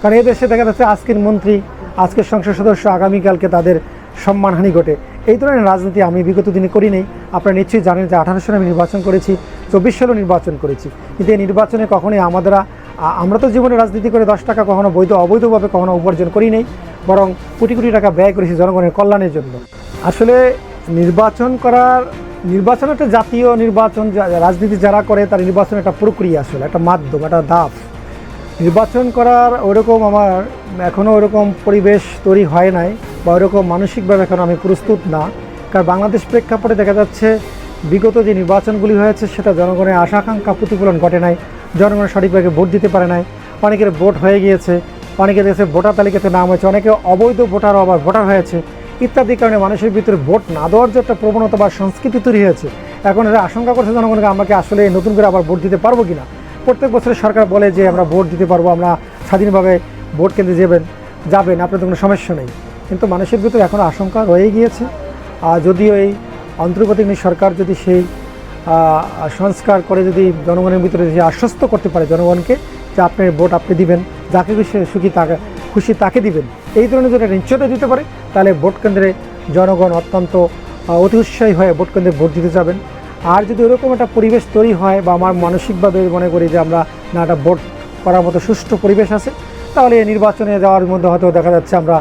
কারণ এদেশে দেখা যাচ্ছে আজকের মন্ত্রী, আজকের সংসদ সদস্য আগামীকালকে তাদের সম্মানহানি ঘটে। এই ধরনের রাজনীতি আমি বিগত দিনে করি নেই। আপনারা নিশ্চয়ই জানেন যে আঠারো সালে আমি নির্বাচন করেছি, চব্বিশ সালেও নির্বাচন করেছি। কিন্তু এই নির্বাচনে কখনোই আমাদের আমরা তো জীবনে রাজনীতি করে দশ টাকা কখনো বৈধ, অবৈধভাবে কখনো উপার্জন করি নেই, বরং কোটি কোটি টাকা ব্যয় করেছি জনগণের কল্যাণের জন্য। আসলে নির্বাচন করার, নির্বাচন একটা জাতীয় নির্বাচন রাজনীতি যারা করে তার নির্বাচন একটা প্রক্রিয়া আসলে, একটা মাধ্যম, একটা দাফ নির্বাচন করার ওরকম আমার এখনও ওরকম পরিবেশ তৈরি হয় নাই বা ওরকম মানসিকভাবে এখন আমি প্রস্তুত না। কারণ বাংলাদেশ প্রেক্ষাপটে দেখা যাচ্ছে বিগত যে নির্বাচনগুলি হয়েছে সেটা জনগণের আশা আকাঙ্ক্ষা প্রতিফলন ঘটে নাই। জনগণ সঠিকভাবে ভোট দিতে পারে নাই। অনেকের ভোট হয়ে গিয়েছে, অনেকের দেশে ভোটার তালিকাতে নাম হয়েছে, অনেকে অবৈধ ভোটার আবার ভোটার হয়েছে। ইত্যাদি কারণে মানুষের ভিতরে ভোট না দেওয়ার যে একটা প্রবণতা বা সংস্কৃতি তৈরি হয়েছে, এখন এরা আশঙ্কা করছে জনগণকে আমাকে আসলে নতুন করে আবার ভোট দিতে পারব কিনা। প্রত্যেক বছর সরকার বলে যে আমরা ভোট দিতে পারব, আমরা স্বাধীনভাবে ভোট কেন্দ্রে যাবেন যাবেন আপনাদের কোনো সমস্যা নেই। কিন্তু মানুষের ভিতরে এখনও আশঙ্কা রয়ে গিয়েছে। আর যদিও এই অন্তর্বর্তীকালীন সরকার যদি সেই সংস্কার করে যদি জনগণের ভিতরে যে আশ্বস্ত করতে পারে জনগণকে, যে আপনার ভোট আপনি দিবেন, যাকে খুশি, সুখী তাকে, খুশি তাকে দিবেন, এই ধরনের যদি নিশ্চয়তা দিতে পারে, তাহলে ভোট কেন্দ্রে জনগণ অত্যন্ত অতি উৎসাহী হয়ে ভোট কেন্দ্রে ভোট দিতে যাবেন। আর যদি ওরকম একটা পরিবেশ তৈরি হয় বা আমার মানসিকভাবে মনে করি যে আমরা না একটা ভোট করার মতো সুষ্ঠু পরিবেশ আছে, তাহলে এই নির্বাচনে যাওয়ার মধ্যে হয়তো দেখা যাচ্ছে আমরা,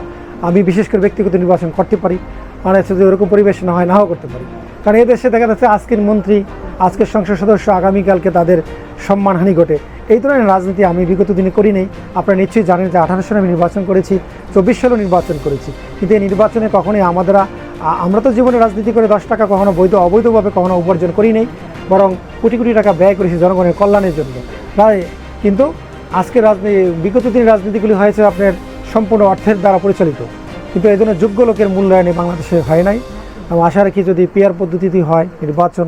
আমি বিশেষ করে ব্যক্তিগত নির্বাচন করতে পারি মানে যদি ওরকম পরিবেশ না হয়, নাও করতে পারি। কারণ এদেশে দেখা যাচ্ছে আজকের মন্ত্রী, আজকের সংসদ সদস্য, আগামীকালকে তাদের সম্মানহানি ঘটে। এই ধরনের রাজনীতি আমি বিগত দিনে করি নেই। আপনারা নিশ্চয়ই জানেন যে আঠারো সালে আমি নির্বাচন করেছি, চব্বিশ সালেও নির্বাচন করেছি। কিন্তু এই নির্বাচনে কখনোই আমাদের আমরা তো জীবনে রাজনীতি করে দশ টাকা কখনো বৈধ অবৈধভাবে কখনো উপার্জন করি নেই, বরং কোটি কোটি টাকা ব্যয় করেছি জনগণের কল্যাণের জন্য। তাই কিন্তু আজকের রাজনীতি বিগত দিনের রাজনীতিগুলি হয়েছে আপনার সম্পূর্ণ অর্থের দ্বারা পরিচালিত। কিন্তু এই জন্য যোগ্য লোকের মূল্যায়নে বাংলাদেশে হয় নাই। আমি আশা রাখি যদি পিয়ার পদ্ধতিতে হয়, নির্বাচন,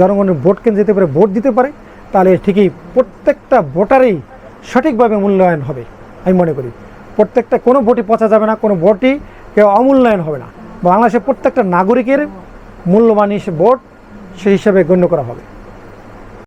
জনগণের ভোট যেতে পারে, ভোট দিতে পারে, তাহলে ঠিকই প্রত্যেকটা ভোটারেই সঠিকভাবে মূল্যায়ন হবে, আমি মনে করি। প্রত্যেকটা কোনো ভোটই পচা যাবে না, কোনো ভোটই কেউ অমূল্যায়ন হবে না। বাংলাদেশের প্রত্যেকটা নাগরিকের মূল্যবান ভোট সেই হিসাবে গণ্য করা হবে।